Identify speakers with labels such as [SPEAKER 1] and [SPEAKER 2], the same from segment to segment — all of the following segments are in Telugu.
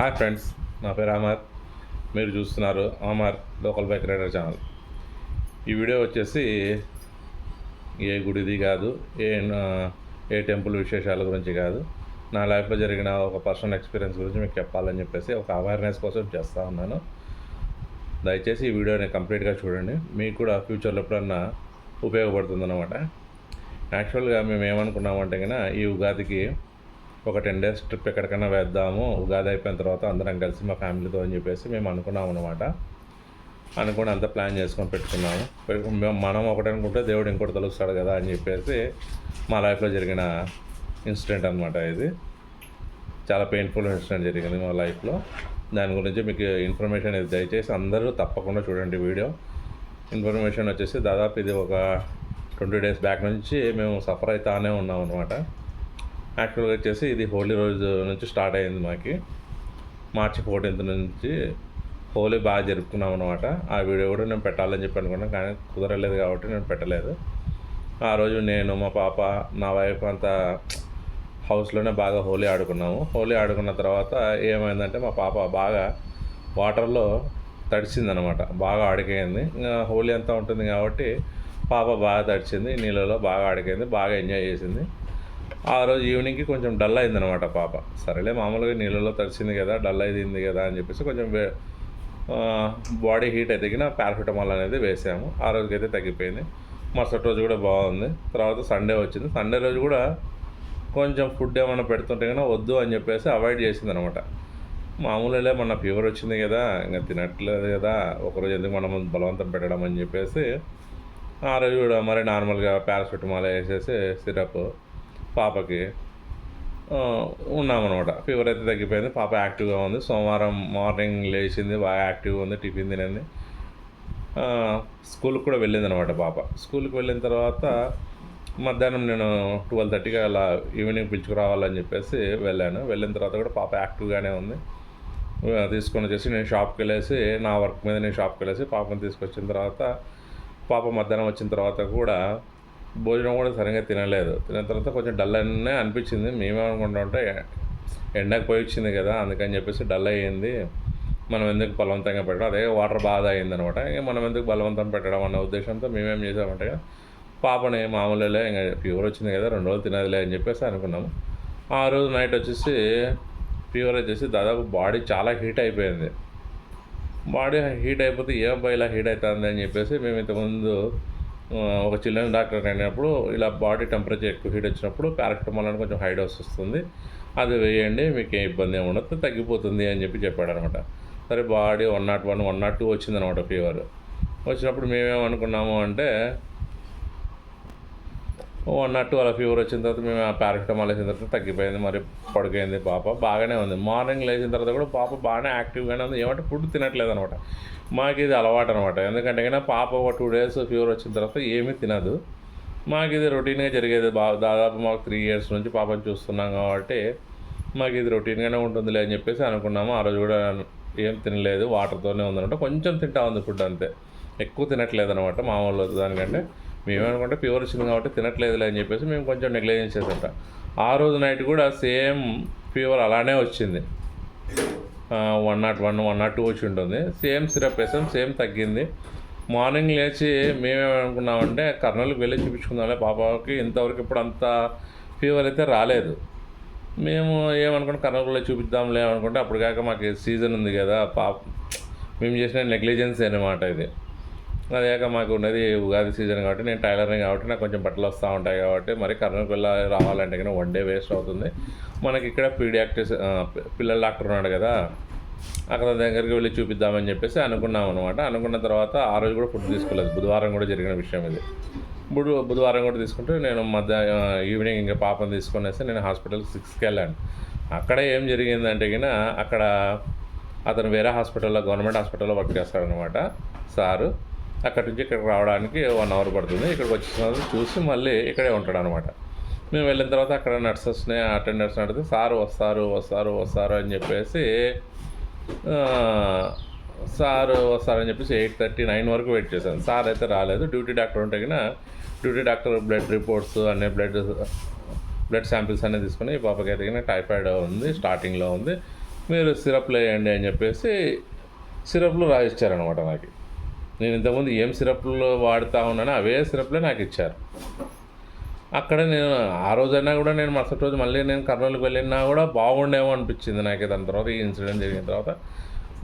[SPEAKER 1] హాయ్ ఫ్రెండ్స్ నా పేరు అమర్ మీరు చూస్తున్నారు Amar local bike rider channel. ఈ వీడియో వచ్చేసి ఏ గుడిది కాదు ఏ నా- ఏ టెంపుల్ విశేషాల గురించి కాదు. నా లైఫ్లో జరిగిన ఒక పర్సనల్ ఎక్స్పీరియన్స్ గురించి మీకు చెప్పాలని చెప్పేసి ఒక అవేర్నెస్ కోసం చేస్తూ ఉన్నాను. దయచేసి ఈ వీడియోని కంప్లీట్గా చూడండి. మీకు కూడా ఫ్యూచర్లో ఎప్పుడన్నా ఉపయోగపడుతుందన్నమాట. యాక్చువల్గా మేము ఏమనుకున్నామంటే కన్నా ఈ ఉగాదికి ఒక టెన్ డేస్ ట్రిప్ ఎక్కడికైనా వేద్దాము ఉగాది అయిపోయిన తర్వాత అందరం కలిసి మా ఫ్యామిలీతో అని చెప్పేసి మేము అనుకున్నాం అనమాట అనుకుని అంతా ప్లాన్ చేసుకొని పెట్టుకున్నాము. మనం ఒకటి అనుకుంటే దేవుడు ఇంకోటి తలుస్తాడు కదా అని చెప్పేసి మా లైఫ్లో జరిగిన ఇన్సిడెంట్ అనమాట ఇది. చాలా పెయిన్ఫుల్ ఇన్సిడెంట్ జరిగింది మా లైఫ్లో. దాని గురించి మీకు ఇన్ఫర్మేషన్ ఇది దయచేసి అందరూ తప్పకుండా చూడండి వీడియో. ఇన్ఫర్మేషన్ వచ్చేసి దాదాపు ఇది ఒక ట్వంటీ డేస్ బ్యాక్ నుంచి మేము సఫర్ అవుతానే ఉన్నాం అనమాట యాక్చువల్గా వచ్చేసి ఇది హోలీ రోజు నుంచి స్టార్ట్ అయింది మాకి. మార్చి ఫోర్టీన్త్ నుంచి హోలీ బాగా జరుపుకున్నాం అనమాట ఆ వీడియో కూడా నేను పెట్టాలని చెప్పి అనుకున్నాను కానీ కుదరలేదు కాబట్టి నేను పెట్టలేదు. ఆ రోజు నేను మా పాప నా వైఫ్ అంతా హౌస్లోనే బాగా హోలీ ఆడుకున్నాము. హోలీ ఆడుకున్న తర్వాత ఏమైందంటే మా పాప బాగా వాటర్లో తడిచిందనమాట బాగా ఆడిపోయింది. ఇంకా హోలీ అంతా ఉంటుంది కాబట్టి పాప బాగా తడిచింది నీళ్ళలో బాగా ఆడిపోయింది బాగా ఎంజాయ్ చేసింది. ఆ రోజు ఈవినింగ్కి కొంచెం డల్ అయిందనమాట పాప. సరేలే మామూలుగా నీళ్ళలో తడిచింది కదా డల్ అయింది కదా అని చెప్పేసి కొంచెం బాడీ హీట్ ఎదిగిన పారాసిటమాల్ అనేది వేసాము. ఆ రోజుకైతే తగ్గిపోయింది. మరుసటి రోజు కూడా బాగుంది. తర్వాత సండే వచ్చింది. సండే రోజు కూడా కొంచెం ఫుడ్ ఏమైనా పెడుతుంటే కన్నా వద్దు అని చెప్పేసి అవాయిడ్ చేసింది అనమాట మామూలుగా మన ఫీవర్ వచ్చింది కదా ఇంకా తినట్లేదు కదా ఒకరోజు ఎందుకు మనం బలవంతం పెట్టడం అని చెప్పేసి ఆ రోజు కూడా మరి నార్మల్గా పారాసిటమాల్ వేసేసి సిరప్ పాపకి ఉన్నామన్నమాట. ఫీవర్ అయితే తగ్గిపోయింది. పాప యాక్టివ్గా ఉంది. సోమవారం మార్నింగ్ లేచింది. బాగా యాక్టివ్గా ఉంది. టిఫిన్ తినండి స్కూల్కి కూడా వెళ్ళింది అనమాట పాప. స్కూల్కి వెళ్ళిన తర్వాత మధ్యాహ్నం నేను ట్వెల్వ్ థర్టీకి అలా ఈవినింగ్ పిలుచుకురావాలని చెప్పేసి వెళ్ళాను. వెళ్ళిన తర్వాత కూడా పాప యాక్టివ్గానే ఉంది. తీసుకొని వచ్చేసి నేను షాప్కి వెళ్ళేసి నా వర్క్ మీద నేను షాప్కి వెళ్ళేసి పాపని తీసుకొచ్చిన తర్వాత పాప మధ్యాహ్నం వచ్చిన తర్వాత కూడా భోజనం కూడా సరిగ్గా తినలేదు. తిన్న తర్వాత కొంచెం డల్ అనే అనిపించింది. మేమేమనుకుంటామంటే ఎండకు పోయి వచ్చింది కదా అందుకని చెప్పేసి డల్ అయ్యింది. మనం ఎందుకు బలవంతంగా పెట్టడం? అదే వాటర్ బాధ అయింది అనమాట ఇంకా మనం ఎందుకు బలవంతం పెట్టడం అన్న ఉద్దేశంతో మేమేం చేసామంటే పాపని మామూలులే ఇంకా ఫీవర్ వచ్చింది కదా రెండు రోజులు తినదులే అని చెప్పేసి అనుకున్నాము. ఆ రోజు నైట్ వచ్చేసి ఫీవర్ వచ్చేసి దాదాపు బాడీ చాలా హీట్ అయిపోయింది. బాడీ హీట్ అయిపోతే ఏ అబ్బాయి ఇలా హీట్ అవుతుంది అని చెప్పేసి మేము ఇంతకుముందు ఒక చిల్డ్రన్ డాక్టర్ అయినప్పుడు ఇలా బాడీ టెంపరేచర్ ఎక్కువ హీట్ వచ్చినప్పుడు పారాసిటమాల్ అని కొంచెం హై డోస్ వస్తుంది అది వేయండి మీకు ఏ ఇబ్బంది ఏమి ఉండదు తగ్గిపోతుంది అని చెప్పి చెప్పాడు అనమాట సరే body one naught one one naught two వచ్చిందనమాట ఫీవర్. వచ్చినప్పుడు మేమేమనుకున్నాము అంటే వన్ నాట్ టూ అలా ఫీవర్ వచ్చిన తర్వాత మేము ఆ పారాసిటమాల్ వేసిన తర్వాత తగ్గిపోయింది మరి పడుకైంది పాప. బాగానే ఉంది. మార్నింగ్ లేచిన తర్వాత కూడా పాప బాగానే యాక్టివ్గానే ఉంది. ఏమంటే ఫుడ్ తినట్లేదు అనమాట. మాకు ఇది అలవాటు అనమాట. ఎందుకంటే కన్నా పాప ఒక టూ డేస్ ఫీవర్ వచ్చిన తర్వాత ఏమీ తినదు. మాకు ఇది రొటీన్గా జరిగేది. బా దాదాపు మాకు త్రీ ఇయర్స్ నుంచి పాపని చూస్తున్నాం కాబట్టి మాకు ఇది రొటీన్గానే ఉంటుందిలే అని చెప్పేసి అనుకున్నాము. ఆ రోజు కూడా ఏం తినలేదు. వాటర్తోనే ఉందనమాట కొంచెం తింటా ఉంది ఫుడ్ అంతే. ఎక్కువ తినట్లేదు అనమాట మామూలు దానికంటే. మేమేమనుకుంటే ఫీవర్ వచ్చింది కాబట్టి తినట్లేదులే అని చెప్పేసి మేము కొంచెం నెగ్లిజెన్స్ చేసేట ఆ రోజు నైట్ కూడా సేమ్ ఫీవర్ అలానే వచ్చింది. One naught one one naught two వచ్చి ఉంటుంది. సేమ్ సిరప్ వేసాం సేమ్ తగ్గింది. మార్నింగ్ లేచి మేమేమనుకున్నామంటే కర్నూలుకి వెళ్ళి చూపించుకుందాంలే పాపకి ఇంతవరకు ఇప్పుడు అంత ఫీవర్ అయితే రాలేదు. మేము ఏమనుకుంటే కర్నూలులో చూపిద్దాంలే అనుకుంటే అప్పుడు కాక మాకు సీజన్ ఉంది కదా పాప. మేము చేసిన నెగ్లిజెన్స్ అనమాట ఇది. అదేక మాకు ఉన్నది ఉగాది సీజన్ కాబట్టి నేను టైలరింగ్ కాబట్టి నాకు కొంచెం బట్టలు వస్తూ ఉంటాయి కాబట్టి మరి కర్నూలుకి వెళ్ళి రావాలంటే కానీ వన్ డే వేస్ట్ అవుతుంది. మనకి ఇక్కడ పీడియాక్టిస్ పిల్లల డాక్టర్ ఉన్నాడు కదా అక్కడ దగ్గరికి వెళ్ళి చూపిద్దామని చెప్పేసి అనుకున్నాం అనమాట అనుకున్న తర్వాత ఆ రోజు కూడా ఫుడ్ తీసుకోలేదు. బుధవారం కూడా జరిగిన విషయం ఇది. బుధ బుధవారం కూడా తీసుకుంటే నేను మధ్య ఈవినింగ్ ఇంకా పాపను తీసుకునేసి వస్తే నేను హాస్పిటల్ సిక్స్కి వెళ్ళాను. అక్కడ ఏం జరిగిందంటే గిన అక్కడ అతను వేరే హాస్పిటల్లో గవర్నమెంట్ హాస్పిటల్లో వర్క్ చేస్తాడనమాట సారు అక్కడి నుంచి ఇక్కడికి రావడానికి వన్ అవర్ పడుతుంది. ఇక్కడికి వచ్చిన తర్వాత చూసి మళ్ళీ ఇక్కడే ఉంటాడు అనమాట మేము వెళ్ళిన తర్వాత అక్కడ నర్సెస్ని అటెండర్స్ అడిగితే సార్ వస్తారు వస్తారు వస్తారు అని చెప్పేసి సార్ వస్తారని చెప్పేసి ఎయిట్ థర్టీ నైన్ వరకు వెయిట్ చేశాను. సార్ అయితే రాలేదు. డ్యూటీ డాక్టర్ ఉంటే కన్నా డ్యూటీ డాక్టర్ బ్లడ్ రిపోర్ట్స్ అన్ని బ్లడ్ బ్లడ్ శాంపిల్స్ అనేది తీసుకుని ఈ పాపకి అయితే టైఫాయిడ్ ఉంది స్టార్టింగ్లో ఉంది. మీరు సిరప్లు వేయండి అని చెప్పేసి సిరప్లు రాయిచ్చారనమాట నాకు. నేను ఇంతకుముందు ఏం సిరప్లు వాడుతూ ఉన్నానో అవే సిరప్లే నాకు ఇచ్చారు. అక్కడ నేను ఆ రోజైనా కూడా నేను మరుసటి రోజు మళ్ళీ నేను కర్నూలుకి వెళ్ళినా కూడా బాగుండేమో అనిపించింది నాకు దాని తర్వాత ఈ ఇన్సిడెంట్ జరిగిన తర్వాత.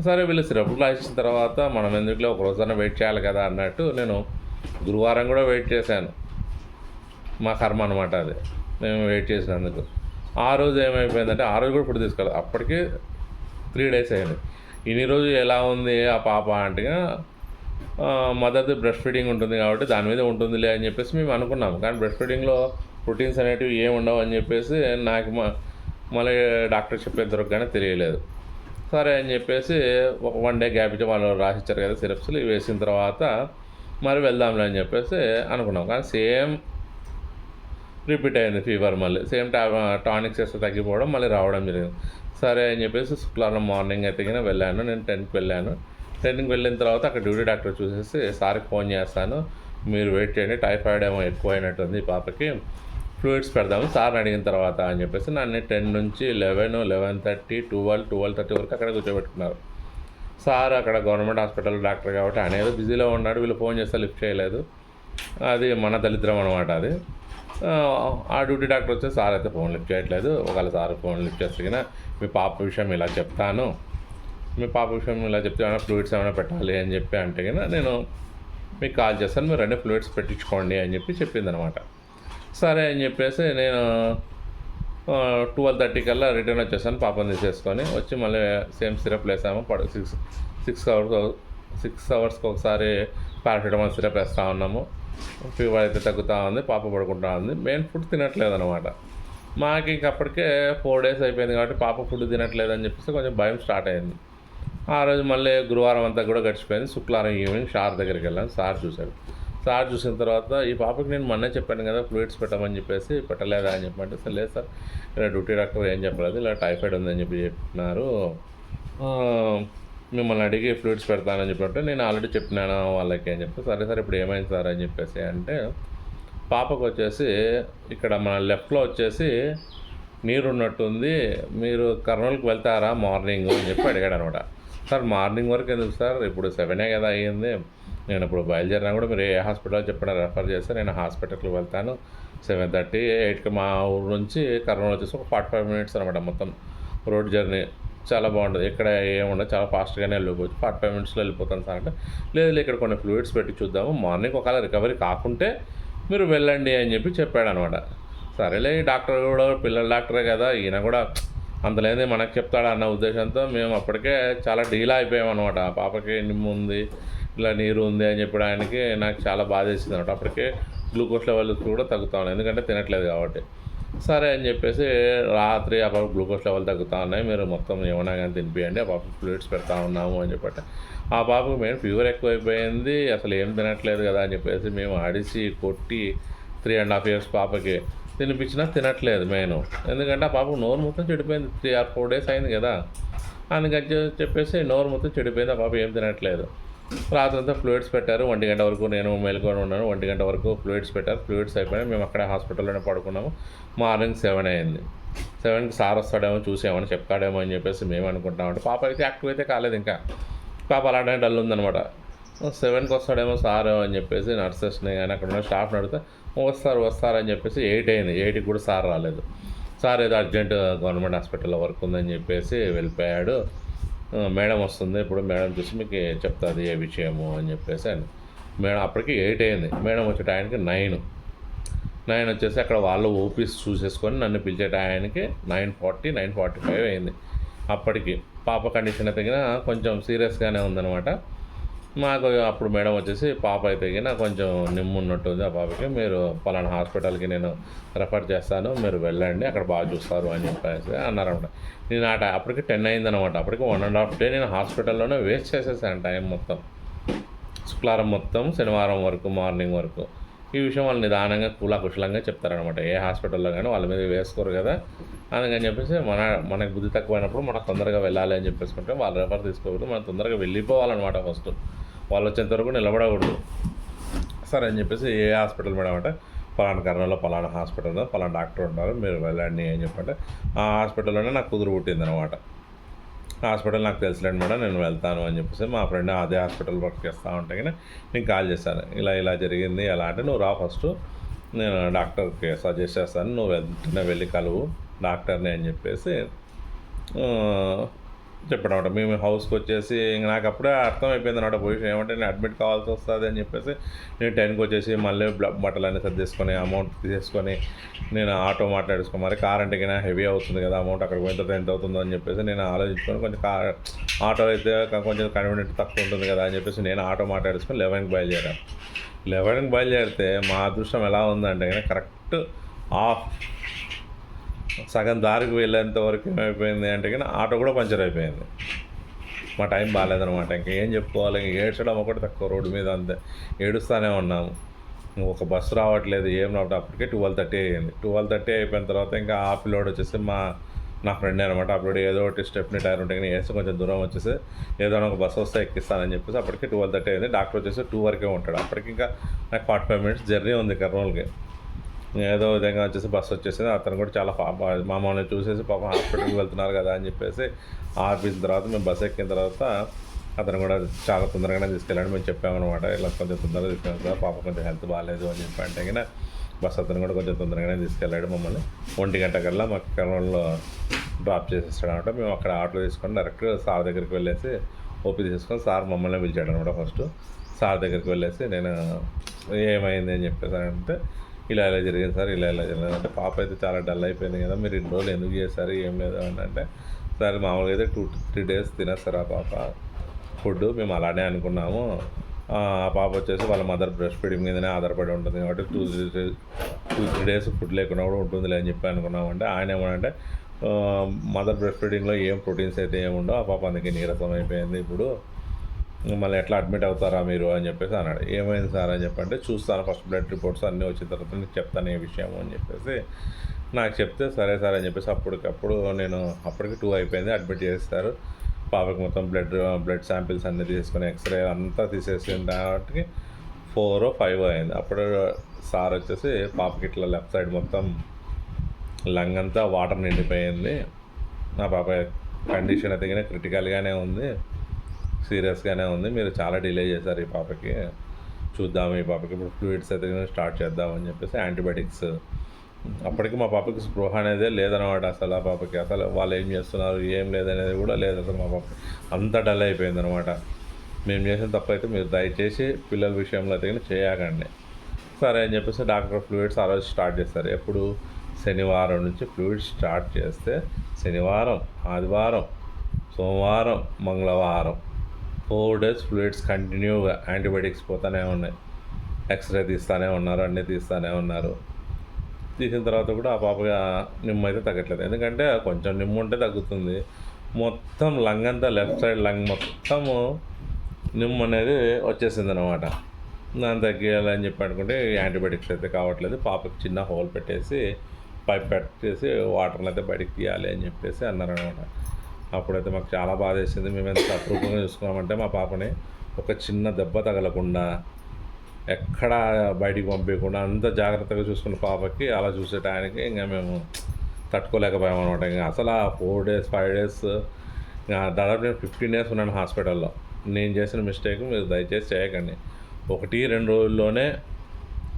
[SPEAKER 1] సరే వీళ్ళు సిరప్లు రాసిన తర్వాత మనం ఎందుకులే ఒక రోజైనా వెయిట్ చేయాలి కదా అన్నట్టు నేను గురువారం కూడా వెయిట్ చేశాను. మా కర్మ అనమాట అది. మేము వెయిట్ చేసినందుకు. ఆ రోజు ఏమైపోయిందంటే ఆ రోజు కూడా ఫుడ్ తీసుకోవాలి అప్పటికి త్రీ డేస్ అయింది. ఇన్ని రోజు ఎలా ఉంది ఆ పాప అంటే మదర్ది బ్రెస్ట్ ఫీడింగ్ ఉంటుంది కాబట్టి దాని మీద ఉంటుందిలే అని చెప్పేసి మేము అనుకున్నాం. కానీ బ్రెస్ట్ ఫీడింగ్లో ప్రోటీన్స్ అనేటివి ఏమి ఉండవు అని చెప్పేసి నాకు మ- మళ్ళీ డాక్టర్ చెప్పేంతవరకు కానీ తెలియలేదు. సరే అని చెప్పేసి ఒక వన్ డే గ్యాప్ ఇచ్చి వాళ్ళు రాసిచ్చారు కదా సిరప్స్లు వేసిన తర్వాత మరి వెళ్దాంలే అని చెప్పేసి అనుకున్నాం. కానీ సేమ్ రిపీట్ అయింది ఫీవర్ మళ్ళీ. సేమ్ టా టానిక్స్ వేస్తే తగ్గిపోవడం మళ్ళీ రావడం జరిగింది. సరే అని చెప్పేసి శుక్రవారం మార్నింగ్ అయితే వెళ్ళాను. నేను టెన్కి వెళ్ళాను. ట్రైనింగ్ వెళ్ళిన తర్వాత అక్కడ డ్యూటీ డాక్టర్ చూసేసి సార్కి ఫోన్ చేస్తాను. మీరు వెయిట్ చేయండి. టైఫాయిడ్ ఏమో ఎక్కువ అయినట్టుంది పాపకి. ఫ్లూయిడ్స్ పెడదాము. సార్ని అడిగిన తర్వాత అని చెప్పేసి నన్ను టెన్ నుంచి eleven eleven thirty twelve twelve thirty వరకు అక్కడ కూర్చోబెట్టుకున్నారు. సార్ అక్కడ గవర్నమెంట్ హాస్పిటల్ డాక్టర్ కాబట్టి ఆయన ఏదో బిజీలో ఉన్నాడు. వీళ్ళు ఫోన్ చేస్తే లిఫ్ట్ చేయలేదు. అది మన దళిద్రం అనమాట అది. ఆ, డ్యూటీ డాక్టర్ వచ్చి సార్ అయితే ఫోన్ లిఫ్ట్ చేయట్లేదు. ఒకవేళ సార్ ఫోన్ లిఫ్ట్ చేస్తే మీ పాప విషయం ఇలా చెప్తాను. మీ పాప విషయం ఇలా చెప్తే ఏమైనా ఫ్లూయిడ్స్ ఏమైనా పెట్టాలి అని చెప్పి అంటే కనుక నేను మీకు కాల్ చేస్తాను మీరు రెండు ఫ్లూయిడ్స్ పెట్టించుకోండి అని చెప్పి చెప్పింది అనమాట సరే అని చెప్పేసి నేను ట్వెల్వ్ థర్టీ కల్లా రిటర్న్ వచ్చేసాను పాపని తీసేసుకొని వచ్చి మళ్ళీ సేమ్ సిరప్ వేసాము పడు సిక్స్ సిక్స్ అవర్స్ సిక్స్ అవర్స్కి ఒకసారి పారాసిటమాల్ సిరప్ వేస్తూ ఉన్నాము. ఫీవర్ అయితే తగ్గుతూ ఉంది పాప పడుకుంటా ఉంది. మెయిన్ ఫుడ్ తినట్లేదు అనమాట మాకు ఇంకప్పటికే ఫోర్ డేస్ అయిపోయింది కాబట్టి పాప ఫుడ్ తినట్లేదు అని చెప్పేసి కొంచెం భయం స్టార్ట్ అయింది. ఆ రోజు మళ్ళీ గురువారం అంతా కూడా గడిచిపోయింది. శుక్రవారం ఈవినింగ్ సార్ దగ్గరికి వెళ్ళాను. సార్ చూశాడు సార్ చూసిన తర్వాత ఈ పాపకి నేను మొన్నే చెప్పాను కదా ఫ్లూయిడ్స్ పెట్టమని చెప్పేసి పెట్టలేదా అని చెప్పంటే సార్ లేదు సార్ ఇలా డ్యూటీ డాక్టర్ ఏం చెప్పలేదు ఇలా టైఫాయిడ్ ఉందని చెప్పి చెప్పినారు. మిమ్మల్ని అడిగి ఫ్లూయిడ్స్ పెడతానని చెప్పినట్టు నేను ఆల్రెడీ చెప్పినాను వాళ్ళకి అని చెప్పి సరే సార్ ఇప్పుడు ఏమైంది సార్? అని చెప్పేసి అంటే పాపకు వచ్చేసి ఇక్కడ మన లెఫ్ట్లో వచ్చేసి నీరు ఉన్నట్టుంది మీరు కర్నూలుకి వెళ్తారా మార్నింగ్ అని చెప్పి అడిగాడు అనమాట సార్ మార్నింగ్ వరకు ఎందుకు సార్? ఇప్పుడు సెవెనే కదా అయ్యింది. నేను ఇప్పుడు బయలుదేరినా కూడా మీరు ఏ హాస్పిటల్ చెప్పినా రెఫర్ చేస్తే నేను హాస్పిటల్కి వెళ్తాను. సెవెన్ థర్టీ ఎయిట్కి మా ఊరు నుంచి కర్నూలు వచ్చేసి ఒక ఫార్టీ ఫైవ్ మినిట్స్ అనమాట మొత్తం రోడ్ జర్నీ. చాలా బాగుంటుంది. ఇక్కడ ఏముండదు చాలా ఫాస్ట్గానే వెళ్ళిపోవచ్చు. ఫార్టీ ఫైవ్ మినిట్స్లో వెళ్ళిపోతాను సార్ అంటే లేదు ఇక్కడ కొన్ని ఫ్లూయిడ్స్ పెట్టి చూద్దాము. మార్నింగ్ ఒకవేళ రికవరీ కాకుంటే మీరు వెళ్ళండి అని చెప్పి చెప్పాడు అనమాట సరేలే డాక్టర్ కూడా పిల్లల డాక్టరే కదా ఈయన కూడా అంతలేదే మనకు చెప్తాడు అన్న ఉద్దేశంతో మేము అప్పటికే చాలా డీల్ అయిపోయాం అనమాట ఆ పాపకి నిమ్ము ఉంది ఇలా నీరు ఉంది అని చెప్పడానికి నాకు చాలా బాధ వేసింది అనమాట అప్పటికే గ్లూకోజ్ లెవెల్స్ కూడా తగ్గుతా ఉన్నాయి ఎందుకంటే తినట్లేదు కాబట్టి. సరే అని చెప్పేసి రాత్రి ఆ పాప గ్లూకోజ్ లెవెల్ తగ్గుతా ఉన్నాయి. మీరు మొత్తం ఏమన్నా కానీ తినిపియండి ఆ పాప ఫ్లూయిడ్స్ పెడతా ఉన్నాము అని చెప్పట. ఆ పాపకు మేము ఫీవర్ ఎక్కువైపోయింది అసలు ఏం తినట్లేదు కదా అని చెప్పేసి మేము అడిచి కొట్టి త్రీ అండ్ హాఫ్ ఇయర్స్ పాపకి తినిపించినా తినట్లేదు మెయిన్. ఎందుకంటే ఆ పాపకు నోరు మొత్తం చెడిపోయింది. త్రీ ఆర్ ఫోర్ డేస్ అయింది కదా. అందుకని చెప్పేసి నోరు మొత్తం చెడిపోయింది. ఆ పాప ఏం తినట్లేదు. రాత్రంతా ఫ్లూయిడ్స్ పెట్టారు. ఒంటి గంట వరకు నేను మేలుకొని ఉన్నాను. ఒంటి గంట వరకు ఫ్లూయిడ్స్ పెట్టారు. ఫ్లూయిడ్స్ అయిపోయినాయి. మేము అక్కడే హాస్పిటల్లోనే పడుకున్నాము. మార్నింగ్ సెవెన్ అయింది. సెవెన్కి సార్ వస్తాడేమో చూసేమని చెప్తాడేమో అని చెప్పేసి మేము అనుకుంటామంటే పాప అయితే యాక్టివ్ అయితే కాలేదు ఇంకా. పాప అలాంటి డల్ ఉందనమాట సెవెన్కి వస్తాడేమో సార్ అని చెప్పేసి నర్సెస్ని కానీ అక్కడ ఉన్న స్టాఫ్ని అడిగితే వస్తారు వస్తారు అని చెప్పేసి ఎయిట్ అయింది. ఎయిట్కి కూడా సార్ రాలేదు. సార్ ఏదో అర్జెంట్ గవర్నమెంట్ హాస్పిటల్లో వర్క్ ఉందని చెప్పేసి వెళ్ళిపోయాడు. మేడం వస్తుంది. ఇప్పుడు మేడం చూసి మీకు చెప్తుంది ఏ విషయము అని చెప్పేసి అని. మేడం అప్పటికి ఎయిట్ అయింది. మేడం వచ్చే టయానికి నైన్. నైన్ వచ్చేసి అక్కడ వాళ్ళు ఓపీస్ చూసేసుకొని నన్ను పిలిచే టయానికి nine forty nine forty five అయింది. అప్పటికి పాప కండిషన్ తగిన కొంచెం సీరియస్గానే ఉందన్నమాట. మాకు అప్పుడు మేడం వచ్చేసి పాప అయితే నాకు కొంచెం నిమ్ము ఉన్నట్టుంది ఆ పాపకి. మీరు పలానా హాస్పిటల్కి నేను రెఫర్ చేస్తాను మీరు వెళ్ళండి అక్కడ బాగా చూస్తారు అని చెప్పేసి అన్నారన్నమాట. నేను ఆ అప్పటికి టెన్ అయిందనమాట అప్పటికి వన్ అండ్ హాఫ్ డే నేను హాస్పిటల్లోనే వేస్ట్ చేసేసాను టైం మొత్తం. శుక్రవారం మొత్తం శనివారం వరకు మార్నింగ్ వరకు ఈ విషయం వాళ్ళు నిదానంగా కులాకుశలంగా చెప్తారనమాట ఏ హాస్పిటల్లో కానీ వాళ్ళ మీద వేసుకోరు కదా. అందుకని చెప్పేసి మన మనకు బుద్ధి తక్కువైనప్పుడు మనం తొందరగా వెళ్ళాలి అని చెప్పేసుకుంటే వాళ్ళు రెఫర్ తీసుకోకూడదు. మనం తొందరగా వెళ్ళిపోవాలన్నమాట ఫస్ట్ వాళ్ళు వచ్చేంత వరకు నిలబడకూడదు. సరే అని చెప్పేసి ఏ హాస్పిటల్ మేడం అంటే పలానా కర్నూలులో పలానా హాస్పిటల్లో పలానా డాక్టర్ ఉన్నారు మీరు వెళ్ళండి అని చెప్పంటే ఆ హాస్పిటల్లోనే నాకు కుదురు పుట్టింది అనమాట హాస్పిటల్ నాకు తెలిసిలేండి మేడం నేను వెళ్తాను అని చెప్పేసి మా ఫ్రెండ్ అదే హాస్పిటల్ వర్క్ చేస్తూ ఉంటే కానీ నేను కాల్ చేశాను. ఇలా ఇలా జరిగింది ఎలా అంటే నువ్వు రా ఫస్ట్ నేను డాక్టర్కి సజెస్ట్ చేస్తాను నువ్వు వెంటనే వెళ్ళి కలువు డాక్టర్ని అని చెప్పేసి చెప్పడం అనమాట మేము హౌస్కి వచ్చేసి ఇంక నాకు అప్పుడే అర్థమైపోయింది అనమాట పొజిషన్. ఏమంటే నేను అడ్మిట్ కావాల్సి వస్తుంది అని చెప్పేసి నేను టెన్కి వచ్చేసి మళ్ళీ బట్టలు బట్టలన్నీ సర్దేసుకొని అమౌంట్ తీసేసుకొని నేను ఆటో మాట్లాడేసుకొని మరి కార్ అంటే హెవీ అవుతుంది కదా అమౌంట్ అక్కడ పోయిన తర్వాత ఎంత అవుతుందో అని చెప్పేసి నేను ఆలోచించుకొని కొంచెం కార్ ఆటో అయితే కొంచెం కన్వీనియంట్ తక్కువ ఉంటుంది కదా అని చెప్పేసి నేను ఆటో మాట్లాడేసుకొని లెవెన్కి బయలుదేరాను. లెవెన్కి బయలుదేరితే మా అదృష్టం ఎలా ఉందంటే కరెక్ట్ ఆఫ్ సగం దారికి వెళ్ళేంత వరకు ఏమైపోయింది అంటే కానీ ఆటో కూడా పంచర్ అయిపోయింది. మా టైం బాగాలేదనమాట ఇంకా ఏం చెప్పుకోవాలి? ఇంక ఏడ్చడం ఒకటి తక్కువ రోడ్డు మీద అంతే. ఏడుస్తూనే ఉన్నాము. ఒక బస్సు రావట్లేదు. ఏం రావట్లేదు. అప్పటికే ట్వెల్వ్ థర్టీ అయ్యింది. ట్వెల్వ్ థర్టీ అయిపోయిన తర్వాత ఇంకా ఆ పిల్లోడు వచ్చేసి మా నా ఫ్రెండ్ అనమాట అప్పుడు ఏదో ఒకటి స్టెప్ని టైర్ ఉంటే కానీ వేసి కొంచెం దూరం వచ్చేసి ఏదో ఒక బస్సు వస్తే ఎక్కిస్తానని చెప్పేసి అప్పటికి ట్వెల్వ్ థర్టీ అయింది. డాక్టర్ వచ్చేసి టూ వరకే ఉంటాడు. అప్పటికి ఇంకా నాకు ఫార్టీ ఫైవ్ మినిట్స్ జర్నీ ఉంది కర్నూలుకి. ఏదో విధంగా వచ్చేసి బస్సు వచ్చేసింది. అతను కూడా చాలా పా- మమ్మల్ని చూసేసి పాపం హాస్పిటల్కి వెళ్తున్నారు కదా అని చెప్పేసి ఆపిన తర్వాత మేము బస్సు ఎక్కిన తర్వాత అతను కూడా చాలా తొందరగానే తీసుకెళ్ళాడు. మేము చెప్పామన్నమాట ఇలా కొంచెం తొందరగా తీసుకెళ్ళాం పాప కొంచెం హెల్త్ బాగాలేదు అని చెప్పి అంటే గిన బస్సు అతను కూడా కొంచెం తొందరగానే తీసుకెళ్ళాడు మమ్మల్ని. ఒంటి గంట కల్లా మాకు కర్నూలులో డ్రాప్ చేసేస్తాడు అనమాట మేము అక్కడ ఆటో తీసుకొని డైరెక్ట్ సార్ దగ్గరికి వెళ్ళేసి ఓపీ తీసుకొని సార్ మమ్మల్ని పిలిచాడు అనమాట ఫస్ట్ సార్ దగ్గరికి వెళ్ళేసి నేను ఏమైంది అని చెప్పేసి అంటే ఇలా ఇలా జరిగింది సార్ ఇలా ఇలా జరిగింది. అంటే పాప అయితే చాలా డల్ అయిపోయింది కదా మీరు ఇన్ని రోజులు ఎందుకు చేశారు ఏం లేదు అని అంటే సరే మామూలుగా అయితే టూ త్రీ డేస్ తినేస్తారు ఆ పాప. ఫుడ్ మేము అలానే అనుకున్నాము. ఆ పాప వచ్చేసి వాళ్ళ మదర్ బ్రెస్ట్ ఫీడింగ్ మీదనే ఆధారపడి ఉంటుంది కాబట్టి two three two three days food లేకుండా కూడా ఉంటుందిలే అని చెప్పి అనుకున్నామంటే ఆయన ఏమంటే మదర్ బ్రెస్ట్ ఫీడింగ్లో ఏం ప్రోటీన్స్ అయితే ఏముండో ఆ పాప అందుకే నీరసం అయిపోయింది ఇప్పుడు. మళ్ళీ ఎట్లా అడ్మిట్ అవుతారా మీరు అని చెప్పేసి అన్నాడు. ఏమైంది సార్ అని చెప్పంటే చూస్తాను ఫస్ట్ బ్లడ్ రిపోర్ట్స్ అన్నీ వచ్చిన తర్వాత నీకు చెప్తాను ఏ విషయం అని చెప్పేసి నాకు చెప్తే సరే సార్ అని చెప్పేసి అప్పటికప్పుడు నేను అప్పటికి టూ అయిపోయింది అడ్మిట్ చేస్తారు పాపకి మొత్తం బ్లడ్ బ్లడ్ శాంపిల్స్ అన్నీ తీసుకొని ఎక్స్రే అంతా తీసేసిన కాబట్టి ఫోర్ ఫైవ్ అయింది. అప్పుడు సార్ వచ్చేసి పాపకి ఇట్లా లెఫ్ట్ సైడ్ మొత్తం లంగ్ అంతా వాటర్ నిండిపోయింది. నా పాప కండిషన్ అయితే క్రిటికల్గానే ఉంది. సీరియస్గానే ఉంది. మీరు చాలా డిలే చేశారు ఈ పాపకి. చూద్దాం ఈ పాపకి. ఇప్పుడు ఫ్లూయిడ్స్ అయితే స్టార్ట్ చేద్దామని చెప్పేసి యాంటీబయాటిక్స్. అప్పటికి మా పాపకి స్పృహ అనేదే లేదనమాట అసలు ఆ పాపకి. అసలు వాళ్ళు ఏం చేస్తున్నారు ఏం లేదనేది కూడా లేదు అసలు మా పాప అంత డల్ అయిపోయింది అనమాట మేము చేసిన తప్పైతే మీరు దయచేసి పిల్లల విషయంలో అయితే చేయకండి. సరే అని చెప్పేసి డాక్టర్ ఫ్లూయిడ్స్ ఆ రోజు స్టార్ట్ చేస్తారు. ఎప్పుడు? శనివారం నుంచి ఫ్లూయిడ్స్ స్టార్ట్ చేస్తే శనివారం ఆదివారం సోమవారం మంగళవారం ఫోర్ డేస్ ఫ్లూయిడ్స్ కంటిన్యూగా యాంటీబయాటిక్స్ పోతానే ఉన్నాయి. ఎక్స్రే తీస్తూనే ఉన్నారు అన్నీ తీస్తూనే ఉన్నారు. తీసిన తర్వాత కూడా ఆ పాపగా నిమ్మ అయితే తగ్గట్లేదు. ఎందుకంటే కొంచెం నిమ్ము ఉంటే తగ్గుతుంది. మొత్తం లంగ్ అంతా లెఫ్ట్ సైడ్ లంగ్ మొత్తము నిమ్ము అనేది వచ్చేసింది అనమాట దాన్ని తగ్గియాలని చెప్పి అనుకుంటే యాంటీబయాటిక్స్ అయితే కావట్లేదు. పాపకి చిన్న హోల్ పెట్టేసి పైప్ పెట్టేసి వాటర్ని అయితే బయటికి తీయాలి అని చెప్పేసి అన్నారనమాట అప్పుడైతే మాకు చాలా బాధ వేసింది మేము ఎంత అప్రూపంగా చూసుకున్నామంటే మా పాపని ఒక చిన్న దెబ్బ తగలకుండా ఎక్కడ బయటికి పంపించకుండా అంత జాగ్రత్తగా చూసుకున్న పాపకి అలా చూసే టయానికి ఇంకా మేము తట్టుకోలేకపోయాం అనమాట ఇంకా అసలు ఆ ఫోర్ డేస్ ఫైవ్ డేస్ దాదాపు నేను ఫిఫ్టీన్ డేస్ ఉన్నాను హాస్పిటల్లో. నేను చేసిన మిస్టేక్ మీరు దయచేసి చేయకండి. ఒకటి రెండు రోజుల్లోనే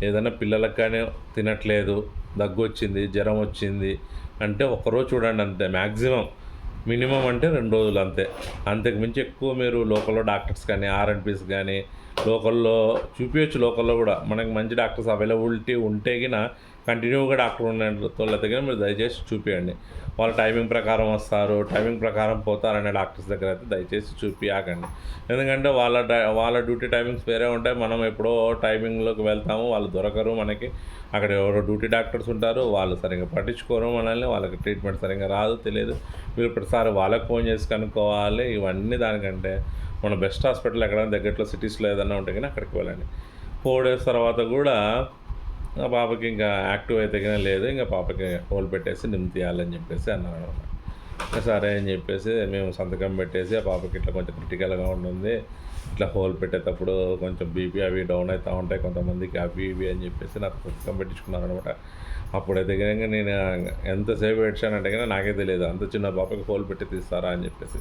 [SPEAKER 1] ఏదైనా పిల్లలకు కానీ తినట్లేదు దగ్గు వచ్చింది జ్వరం వచ్చింది అంటే ఒకరోజు చూడండి అంతే. మ్యాక్సిమం మినిమం అంటే రెండు రోజులు అంతే. అంతకు మించి ఎక్కువ మీరు లోకల్లో డాక్టర్స్ కానీ ఆర్ఎన్పీస్ కానీ లోకల్లో చూపించచ్చు లోకల్లో కూడా. మనకి మంచి డాక్టర్స్ అవైలబిలిటీ ఉంటే గిన కంటిన్యూగా డాక్టర్ ఉన్నట్లయితే దగ్గర మీరు దయచేసి చూపించండి వాళ్ళ టైమింగ్ ప్రకారం వస్తారు టైమింగ్ ప్రకారం పోతారనే డాక్టర్స్ దగ్గర అయితే దయచేసి చూపియాకండి. ఎందుకంటే వాళ్ళ వాళ్ళ డ్యూటీ టైమింగ్స్ వేరే ఉంటాయి. మనం ఎప్పుడో టైమింగ్లోకి వెళ్తాము వాళ్ళు దొరకరు మనకి. అక్కడ ఎవరో డ్యూటీ డాక్టర్స్ ఉంటారు వాళ్ళు సరిగ్గా పట్టించుకోరు మనల్ని వాళ్ళకి ట్రీట్మెంట్ సరిగ్గా రాదు తెలియదు. మీరు ప్రతిసారి వాళ్ళకి ఫోన్ చేసి కనుక్కోవాలి. ఇవన్నీ దానికంటే మన బెస్ట్ హాస్పిటల్ ఎక్కడైనా దగ్గరలో సిటీస్లో ఏదైనా ఉంటే కానీ అక్కడికి వెళ్ళండి. ఫోర్ డేస్ తర్వాత కూడా ఆ పాపకి ఇంకా యాక్టివ్ అయితే కానీ లేదు ఇంకా పాపకి హోల్ పెట్టేసి నిమ్ము తీయాలని చెప్పేసి అన్నారు అనమాట సరే అని చెప్పేసి మేము సంతకం పెట్టేసి ఆ పాపకి ఇట్లా కొంచెం క్రిటికల్గా ఉంటుంది ఇట్లా హోల్ పెట్టేటప్పుడు కొంచెం బీపీ అవి డౌన్ అవుతూ ఉంటాయి కొంతమందికి అవి ఇవి అని చెప్పేసి నాకు సంతకం పెట్టించుకున్నాను అనమాట అప్పుడైతే కనుక నేను ఎంతసేపు ఏడ్చానంటే కనుక నాకే తెలియదు అంత చిన్న పాపకి హోల్ పెట్టి తీస్తారా అని చెప్పేసి.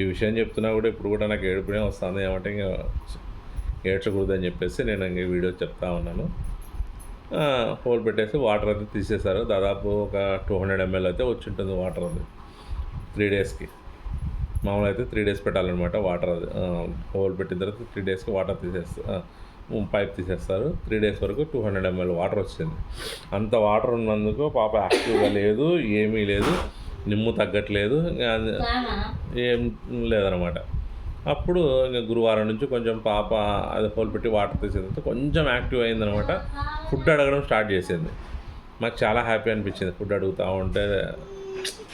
[SPEAKER 1] ఈ విషయం చెప్తున్నా కూడా ఇప్పుడు కూడా నాకు ఏడుపునే వస్తుంది ఏమంటే ఇంకా ఏడ్చకూడదని చెప్పేసి నేను ఇంక వీడియో చెప్తా ఉన్నాను. హోల్ పెట్టేసి వాటర్ అయితే తీసేశారు. దాదాపు ఒక టూ హండ్రెడ్ ఎంఎల్ అయితే వచ్చి ఉంటుంది వాటర్ అది. త్రీ డేస్కి మామూలు అయితే త్రీ డేస్ పెట్టాలన్నమాట వాటర్ అది. హోల్ పెట్టిన తర్వాత త్రీ డేస్కి వాటర్ తీసేస్తారు పైప్ తీసేస్తారు. త్రీ డేస్ వరకు టూ హండ్రెడ్ ఎంఎల్ వాటర్ వచ్చింది. అంత వాటర్ ఉన్నందుకు పాప యాక్టివ్గా లేదు ఏమీ లేదు నిమ్ము తగ్గట్లేదు. ఏం లేదనమాట అప్పుడు ఇంకా గురువారం నుంచి కొంచెం పాప అది పెట్టి వాటర్ తీసేదంతా కొంచెం యాక్టివ్ అయిందనమాట. ఫుడ్ అడగడం స్టార్ట్ చేసింది. మాకు చాలా హ్యాపీ అనిపించింది. ఫుడ్ అడుగుతూ ఉంటే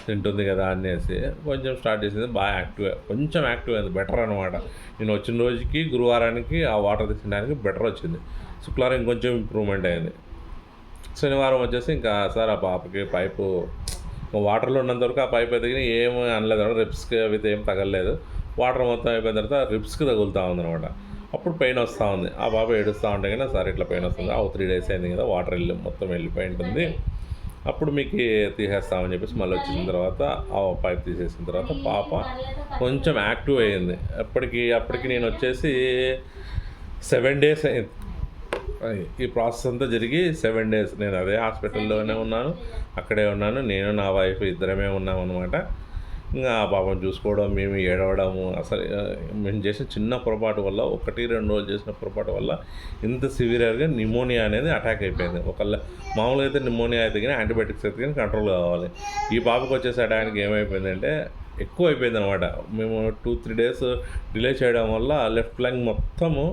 [SPEAKER 1] తింటుంది కదా అనేసి కొంచెం స్టార్ట్ చేసింది. బాగా యాక్టివ్ కొంచెం యాక్టివ్ అయింది. బెటర్ అనమాట నేను వచ్చిన రోజుకి గురువారానికి ఆ వాటర్ తీసడానికి బెటర్ వచ్చింది. శుక్రవారం ఇంకొంచెం ఇంప్రూవ్మెంట్ అయింది. శనివారం వచ్చేసి ఇంకా సార్ ఆ పాపకి పైపు వాటర్లో ఉన్నంత వరకు ఆ పైప్ ఎదిగిన ఏం అనలేదు రిప్స్కి అవి ఏం తగలలేదు. వాటర్ మొత్తం అయిపోయిన తర్వాత రిప్స్కి తగులుతూ ఉందనమాట అప్పుడు పెయిన్ వస్తూ ఉంది. ఆ బాబు ఏడుస్తూ ఉంటే కదా సార్ ఇట్లా పెయిన్ వస్తుంది. ఆ త్రీ డేస్ అయింది కదా వాటర్ వెళ్ళి మొత్తం వెళ్ళిపోయి ఉంటుంది. అప్పుడు మీకు తీసేస్తామని చెప్పేసి మళ్ళీ వచ్చిన తర్వాత ఆ పైప్ తీసేసిన తర్వాత పాప కొంచెం యాక్టివ్ అయ్యింది. అప్పటికి అప్పటికి నేను వచ్చేసి సెవెన్ డేస్ అయింది ఈ ప్రాసెస్ అంతా జరిగి సెవెన్ డేస్ నేను అదే హాస్పిటల్లోనే ఉన్నాను. అక్కడే ఉన్నాను. నేను నా వైఫ్ ఇద్దరమే ఉన్నాం అనమాట ఇంకా ఆ పాపం చూసుకోవడం మేము ఏడవడము అసలు మేము చేసిన చిన్న పొరపాటు వల్ల ఒకటి రెండు రోజులు చేసిన పొరపాటు వల్ల ఇంత సివియర్గా నిమోనియా అనేది అటాక్ అయిపోయింది. ఒకళ్ళ మామూలుగా అయితే నిమోనియా అయితే కానీ యాంటీబయాటిక్స్ అయితే కానీ కంట్రోల్ కావాలి. ఈ పాపకు వచ్చేసి అటానికి ఏమైపోయిందంటే ఎక్కువ అయిపోయింది అనమాట మేము టూ త్రీ డేస్ డిలే చేయడం వల్ల లెఫ్ట్ ఫ్లాంగ్ మొత్తము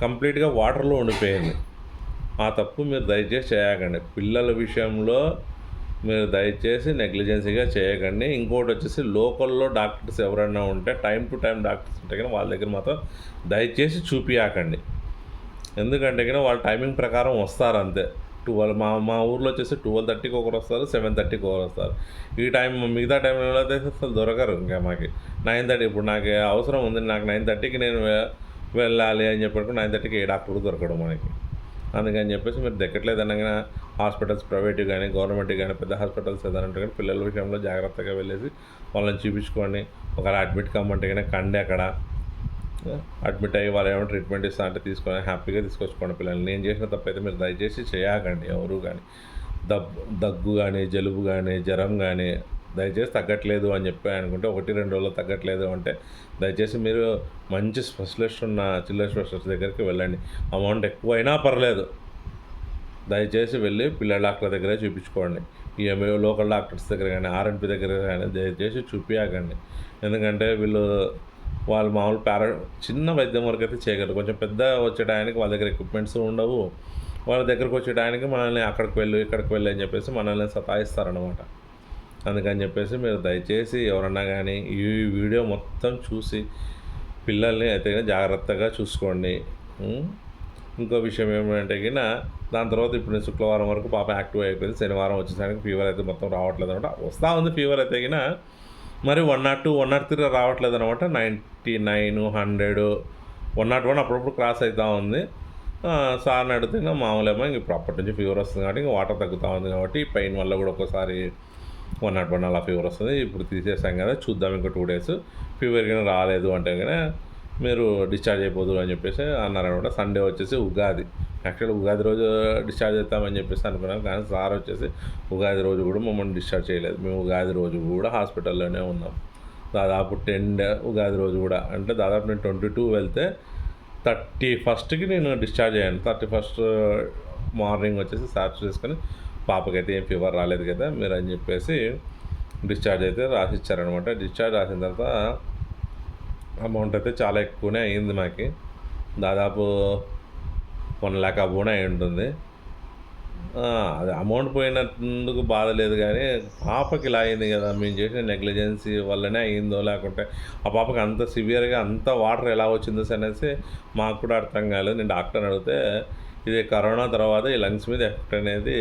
[SPEAKER 1] కంప్లీట్గా వాటర్లో ఉండిపోయింది. ఆ తప్పు మీరు దయచేసి చేయకండి. పిల్లల విషయంలో మీరు దయచేసి నెగ్లిజెన్సీగా చేయకండి. ఇంకోటి వచ్చేసి లోకల్లో డాక్టర్స్ ఎవరైనా ఉంటే టైం టు టైం డాక్టర్స్ ఉంటే కానీ వాళ్ళ దగ్గర మాత్రం దయచేసి చూపియాకండి. ఎందుకంటే కానీ వాళ్ళ టైమింగ్ ప్రకారం వస్తారు అంతే ట్వెల్వ్ మా మా ఊర్లో వచ్చేసి ట్వెల్వ్ థర్టీకి ఒకరు వస్తారు సెవెన్ థర్టీకి ఒకరు వస్తారు. ఈ టైం మిగతా టైంలో అయితే అసలు దొరకరు ఇంకా మాకు. నైన్ థర్టీ ఇప్పుడు నాకు అవసరం ఉంది నాకు నైన్ థర్టీకి నేను వె- వెళ్ళాలి అని చెప్పి నైన్ థర్టీకి ఏ డాక్టర్ దొరకడం మనకి అందుకని చెప్పేసి మీరు దక్కట్లేదు అనగా హాస్పిటల్స్ ప్రైవేట్ కానీ గవర్నమెంట్ కానీ పెద్ద హాస్పిటల్స్ ఏదైనా ఉంటే కానీ పిల్లల విషయంలో జాగ్రత్తగా వెళ్ళేసి వాళ్ళని చూపించుకోండి. ఒకవేళ అడ్మిట్ కమ్మంటే కానీ కండి అక్కడ. అడ్మిట్ అయ్యి వాళ్ళు ఏమైనా ట్రీట్మెంట్ ఇస్తా అంటే తీసుకొని హ్యాపీగా తీసుకొచ్చుకోండి పిల్లల్ని. నేను చేసిన తప్పైతే మీరు దయచేసి చేయకండి ఎవరు కానీ. దబ్ దగ్గు కానీ జలుబు కానీ జ్వరం కానీ దయచేసి తగ్గట్లేదు అని చెప్పి అనుకుంటే ఒకటి రెండు రోజులు తగ్గట్లేదు అంటే దయచేసి మీరు మంచి స్పెషలిస్ట్ ఉన్న చిల్లర స్పెషలిస్ట్ దగ్గరికి వెళ్ళండి. అమౌంట్ ఎక్కువైనా పర్లేదు. దయచేసి వెళ్ళి పిల్లల డాక్టర్ దగ్గరే చూపించుకోండి. ఈ లోకల్ డాక్టర్స్ దగ్గర కానీ ఆర్ఎన్పి దగ్గర కానీ దయచేసి చూపించకండి ఎందుకంటే వీళ్ళు వాళ్ళు మామూలు పారా చిన్న వైద్యం వరకు అయితే చేయగలరు. కొంచెం పెద్ద వచ్చేటానికి వాళ్ళ దగ్గర ఎక్విప్మెంట్స్ ఉండవు. వాళ్ళ దగ్గరకు వచ్చేటానికి మనల్ని అక్కడికి వెళ్ళు ఇక్కడికి వెళ్ళి అని చెప్పేసి మనల్ని సతాయిస్తారనమాట అందుకని చెప్పేసి మీరు దయచేసి ఎవరన్నా కానీ ఈ వీడియో మొత్తం చూసి పిల్లల్ని అయితే జాగ్రత్తగా చూసుకోండి. ఇంకో విషయం ఏమంటే గిన దాని తర్వాత ఇప్పుడు నేను శుక్రవారం వరకు పాప యాక్టివ్ అయిపోయింది. శనివారం వచ్చేసరికి ఫీవర్ అయితే మొత్తం రావట్లేదు అనమాట వస్తూ ఉంది ఫీవర్ అయితే గిన మరి one naught two one naught three రావట్లేదు అనమాట ninety nine hundred one naught one అప్పుడప్పుడు క్రాస్ అవుతూ ఉంది. సార్ని అడిగితే ఇంకా మామూలేమో ఇంక ఇప్పుడు అప్పటి నుంచి ఫీవర్ వస్తుంది కాబట్టి ఇంకా వాటర్ తగ్గుతూ ఉంది కాబట్టి పెయిన్ వల్ల కూడా ఒకసారి వన్ నాట్ వన్ అలా ఫీవర్ వస్తుంది. ఇప్పుడు తీసేసాం కదా చూద్దాం ఇంకో టూ డేస్ ఫీవర్ కానీ రాలేదు అంటే కానీ మీరు డిశ్చార్జ్ అయిపోదు అని చెప్పేసి అన్నారనమాట సండే వచ్చేసి ఉగాది. యాక్చువల్గా ఉగాది రోజు డిశ్చార్జ్ చేస్తామని చెప్పేసి అనుకున్నాను కానీ సార్ వచ్చేసి ఉగాది రోజు కూడా మమ్మల్ని డిశ్చార్జ్ చేయలేదు. మేము ఉగాది రోజు కూడా హాస్పిటల్లోనే ఉన్నాం. దాదాపు టెన్ డే ఉగాది రోజు కూడా. అంటే దాదాపు నేను ట్వంటీ టూ వెళ్తే థర్టీ ఫస్ట్కి నేను డిశ్చార్జ్ అయ్యాను. థర్టీ ఫస్ట్ మార్నింగ్ వచ్చేసి సార్ చేసుకొని పాపకైతే ఏం ఫీవర్ రాలేదు కదా మీరు అని చెప్పేసి డిశ్చార్జ్ అయితే రాసిచ్చారనమాట. డిశ్చార్జ్ రాసిన తర్వాత అమౌంట్ అయితే చాలా ఎక్కువనే అయింది మాకు. దాదాపు వన్ ల్యాక్ అబోనే అయి ఉంటుంది. అది అమౌంట్ పోయినందుకు బాధ లేదు కానీ పాపకి ఇలా అయింది కదా మేము చేసిన నెగ్లిజెన్సీ వల్లనే అయిందో లేకుంటే ఆ పాపకి అంత సివియర్గా అంత వాటర్ ఎలా వచ్చిందో అనేసి మాకు కూడా అర్థం కాలేదు. నేను డాక్టర్ని అడిగితే ఇది కరోనా తర్వాత ఈ లంగ్స్ మీద ఎఫెక్ట్ అనేది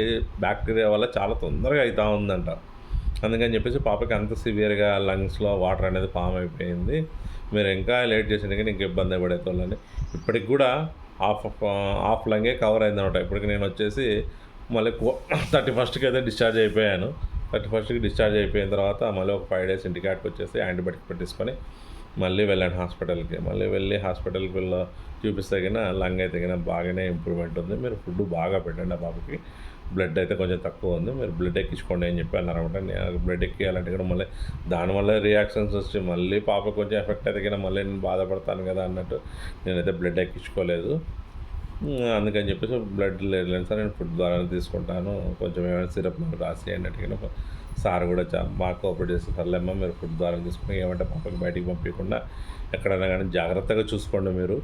[SPEAKER 1] బ్యాక్టీరియా వల్ల చాలా తొందరగా అవుతూ ఉందంట. అందుకని చెప్పేసి పాపకి అంత సివియర్గా లంగ్స్లో వాటర్ అనేది ఫామ్ అయిపోయింది. మీరు ఇంకా లేట్ చేసిన కానీ ఇంక ఇబ్బంది పడేతోళ్ళని ఇప్పటికి కూడా హాఫ్ హాఫ్ లంగే కవర్ అయిందనమాట. ఇప్పటికి నేను వచ్చేసి మళ్ళీ థర్టీ ఫస్ట్కి అయితే డిశ్చార్జ్ అయిపోయాను. థర్టీ ఫస్ట్కి డిశ్చార్జ్ అయిపోయిన తర్వాత మళ్ళీ ఒక ఫైవ్ డేస్ ఇంటికాటికి వచ్చేసి యాంటీబయాటిక్ పెట్టేసుకొని మళ్ళీ వెళ్ళాను హాస్పిటల్కి. మళ్ళీ వెళ్ళి హాస్పిటల్కి వెళ్ళ చూపిస్తే కన్నా లంగ్ అయితే కన్నా బాగానే ఇంప్రూవ్మెంట్ ఉంది. మీరు ఫుడ్ బాగా పెట్టండి ఆ బాబుకి. బ్లడ్ అయితే కొంచెం తక్కువ ఉంది. మీరు బ్లడ్ ఎక్కించుకోండి అని చెప్పి అన్నారనమాట నేను బ్లడ్ ఎక్కియాలంటే కూడా మళ్ళీ దానివల్ల రియాక్షన్స్ వచ్చి మళ్ళీ పాప కొంచెం ఎఫెక్ట్ అయితే కన్నా మళ్ళీ నేను బాధపడతాను కదా అన్నట్టు నేనైతే బ్లడ్ ఎక్కించుకోలేదు. అందుకని చెప్పేసి బ్లడ్ లేదు. సార్ నేను ఫుడ్ ద్వారా తీసుకుంటాను. కొంచెం ఏమైనా సిరప్ నాకు రాసి అన్నట్టుగా సార్ కూడా చా బాగా కోఆపరేట్ చేస్తే సర్లేమ్మా మీరు ఫుడ్ ద్వారా తీసుకుని ఏమంటే పాపకి బయటికి పంపించకుండా ఎక్కడైనా కానీ జాగ్రత్తగా చూసుకోండి మీరు.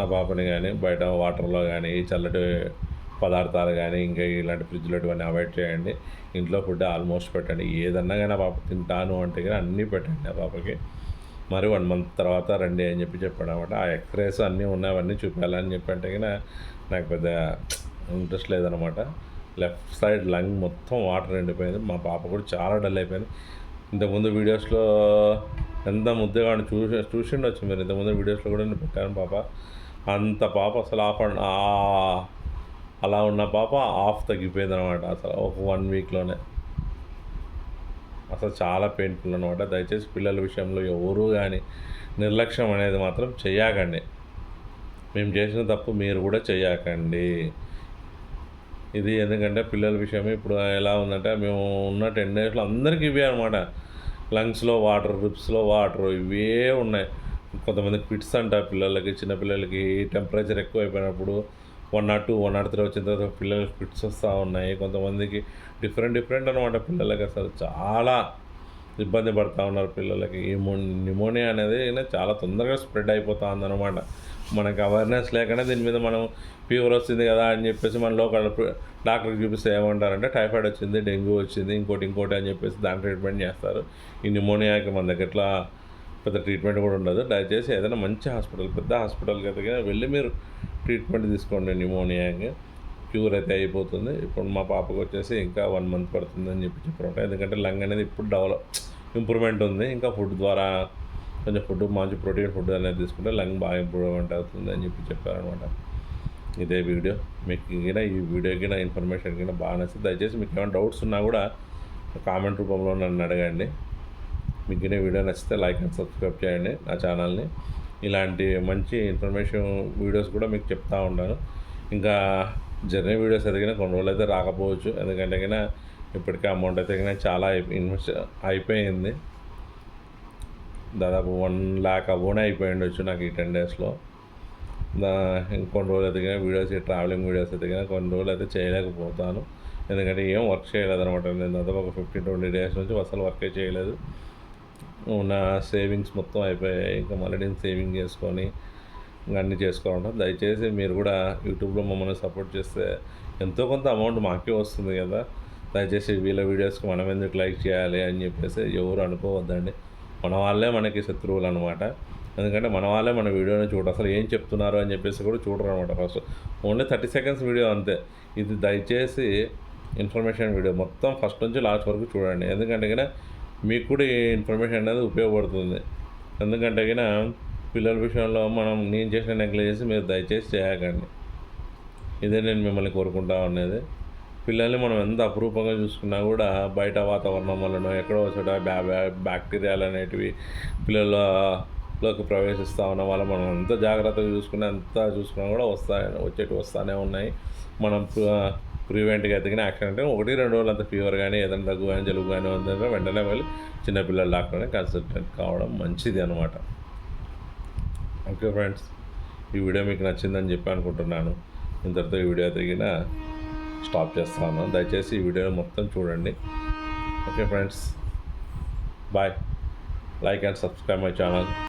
[SPEAKER 1] ఆ పాపని కానీ బయట వాటర్లో కానీ చల్లటి పదార్థాలు కానీ ఇంకా ఇలాంటి ఫ్రిడ్జ్లో ఇవన్నీ అవాయిడ్ చేయండి. ఇంట్లో ఫుడ్ ఆల్మోస్ట్ పెట్టండి. ఏదన్నా కానీ ఆ పాప తింటాను అంటే కానీ అన్నీ పెట్టండి ఆ పాపకి. మరి వన్ మంత్ తర్వాత రండి అని చెప్పి చెప్పాడు అనమాట ఆ ఎక్స్రేస్ అన్నీ ఉన్నాయి అవన్నీ చూపించాలని చెప్పి అంటే కానీ నాకు పెద్ద ఇంట్రెస్ట్ లేదనమాట లెఫ్ట్ సైడ్ లంగ్ మొత్తం వాటర్ నిండిపోయింది మా పాప కూడా చాలా డల్ అయిపోయింది. ఇంతకుముందు వీడియోస్లో ఎంత ముద్దగా చూసి చూసి చూసిండొచ్చు మీరు. ఇంతకుముందు వీడియోస్లో కూడా నేను పెట్టాను పాప. అంత పాప అసలు ఆఫ్ అండ్ ఆ- అలా ఉన్న పాప ఆఫ్ తగ్గిపోయింది అనమాట అసలు ఒక వన్ వీక్లోనే. అసలు చాలా పెయిన్ఫుల్ అనమాట. దయచేసి పిల్లల విషయంలో ఎవరు కానీ నిర్లక్ష్యం అనేది మాత్రం చేయకండి. మేము చేసిన తప్పు మీరు కూడా చేయకండి. ఇది ఎందుకంటే పిల్లల విషయమే. ఇప్పుడు ఎలా ఉందంటే మేము ఉన్న టెన్ డేస్లో అందరికీ ఇవే అనమాట. లంగ్స్లో వాటర్ రిప్స్లో వాటర్ ఇవే ఉన్నాయి. కొంతమంది పిట్స్ అంట పిల్లలకి చిన్నపిల్లలకి టెంపరేచర్ ఎక్కువ అయిపోయినప్పుడు one naught two one naught three వచ్చిన తర్వాత పిల్లలకి పిట్స్ వస్తూ ఉన్నాయి. కొంతమందికి డిఫరెంట్ డిఫరెంట్ అనమాట పిల్లలకి అసలు చాలా ఇబ్బంది పడుతూ ఉన్నారు పిల్లలకి. ఈ నిమోనియా అనేది చాలా తొందరగా స్ప్రెడ్ అయిపోతూ ఉందన్నమాట. మనకి అవేర్నెస్ లేకనే దీని మీద మనం ఫీవర్ వస్తుంది కదా అని చెప్పేసి మన లోకల్ డాక్టర్కి చూపిస్తే ఏమంటారంటే టైఫాయిడ్ వచ్చింది డెంగ్యూ వచ్చింది ఇంకోటి ఇంకోటి అని చెప్పేసి దాని ట్రీట్మెంట్ చేస్తారు. ఈ నిమోనియాకి మన దగ్గర ఇట్లా పెద్ద ట్రీట్మెంట్ కూడా ఉండదు. దయచేసి ఏదైనా మంచి హాస్పిటల్ పెద్ద హాస్పిటల్ దగ్గర వెళ్ళి మీరు ట్రీట్మెంట్ తీసుకోండి నిమోనియాకి క్యూర్ అయితే అయిపోతుంది. ఇప్పుడు మా పాపకు వచ్చేసి ఇంకా వన్ మంత్ పడుతుంది అని చెప్పి చెప్పారు ఎందుకంటే లంగ్ అనేది ఇప్పుడు డెవలప్ ఇంప్రూవ్మెంట్ ఉంది. ఇంకా ఫుడ్ ద్వారా కొంచెం ఫుడ్ మంచి ప్రోటీన్ ఫుడ్ అనేది తీసుకుంటే లంగ్ బాగా ఇంప్రూవ్మెంట్ అవుతుంది అని చెప్పి చెప్పారనమాట ఇదే వీడియో. మీకు కింద ఈ వీడియో కింద ఇన్ఫర్మేషన్ కింద బాగా నచ్చింది. దయచేసి మీకు ఏమైనా డౌట్స్ ఉన్నా కూడా కామెంట్ రూపంలో నన్ను అడగండి. మీకు కింద వీడియో నచ్చితే లైక్ అండ్ సబ్స్క్రైబ్ చేయండి నా ఛానల్ని. ఇలాంటి మంచి ఇన్ఫర్మేషన్ వీడియోస్ కూడా మీకు చెప్తా ఉంటాను. ఇంకా జర్నీ వీడియోస్ ఎదిగిన కొన్ని రోజులు అయితే రాకపోవచ్చు. ఎందుకంటే ఇప్పటికే అమౌంట్ అయితే చాలా ఇన్వెస్ట్ అయిపోయింది. దాదాపు వన్ ల్యాక్ అబోనే అయిపోయి ఉండొచ్చు నాకు ఈ టెన్ డేస్లో. దా ఇంకొన్ని రోజులు ఎదిగిన వీడియోస్ ట్రావెలింగ్ వీడియోస్ ఎదిగిన కొన్ని రోజులు అయితే చేయలేకపోతాను. ఎందుకంటే ఏం వర్క్ చేయలేదు అనమాట నేను దాదాపు ఒక ఫిఫ్టీన్ ట్వంటీ డేస్ నుంచి అసలు వర్కే చేయలేదు. ఉన్న సేవింగ్స్ మొత్తం అయిపోయాయి. ఇంకా మళ్ళీ నేను సేవింగ్ చేసుకొని ఇంకా అన్నీ చేసుకోవాలంటే దయచేసి మీరు కూడా యూట్యూబ్లో మమ్మల్ని సపోర్ట్ చేస్తే ఎంతో కొంత అమౌంట్ మాకే వస్తుంది కదా. దయచేసి వీళ్ళ వీడియోస్కి మనం ఎందుకు లైక్ చేయాలి అని చెప్పేసి ఎవరు అనుకోవద్దండి. మన వాళ్ళే మనకి శత్రువులు అనమాట ఎందుకంటే మన వాళ్ళే మన వీడియోని చూడరు అసలు ఏం చెప్తున్నారు అని చెప్పేసి కూడా చూడరు అనమాట first. Only thirty seconds video అంతే. ఇది దయచేసి ఇన్ఫర్మేషన్ వీడియో మొత్తం ఫస్ట్ నుంచి లాస్ట్ వరకు చూడండి. ఎందుకంటే కనుక మీకు కూడా ఈ ఇన్ఫర్మేషన్ అనేది ఉపయోగపడుతుంది. ఎందుకంటే కనుక పిల్లల విషయంలో మనం నేను చేసిన నెగ్లెజెన్స్ చేసి మీరు దయచేసి చేయకండి. ఇదే నేను మిమ్మల్ని కోరుకుంటా ఉండేది పిల్లల్ని మనం ఎంత అపురూపంగా చూసుకున్నా కూడా బయట వాతావరణం వలన ఎక్కడో చోట బ్యా బ్యాక్టీరియాలు అనేటివి పిల్లలలోకి ప్రవేశిస్తూ ఉన్న వాళ్ళు మనం ఎంత జాగ్రత్తగా చూసుకున్నా ఎంత చూసుకున్నా కూడా వస్తాయి వచ్చేటి వస్తూనే ఉన్నాయి. మనం ప్రివెంట్గా ఎదిగిన యాక్షన్ అంటే ఒకటి రెండు రోజులు అంత ఫీవర్ కానీ ఏదైనా దగ్గు కానీ జలుబు కానీ ఉందంటే వెంటనే వెళ్ళి చిన్నపిల్లల డాక్టర్ని కన్సల్టెంట్ కావడం మంచిది అనమాట ఓకే ఫ్రెండ్స్ ఈ వీడియో మీకు నచ్చిందని చెప్పి అనుకుంటున్నాను. ఇంతటితో ఈ వీడియో తగిన స్టాప్ చేస్తాను. దయచేసి ఈ వీడియోని మొత్తం చూడండి. Okay friends. Bye. Like and subscribe my channel.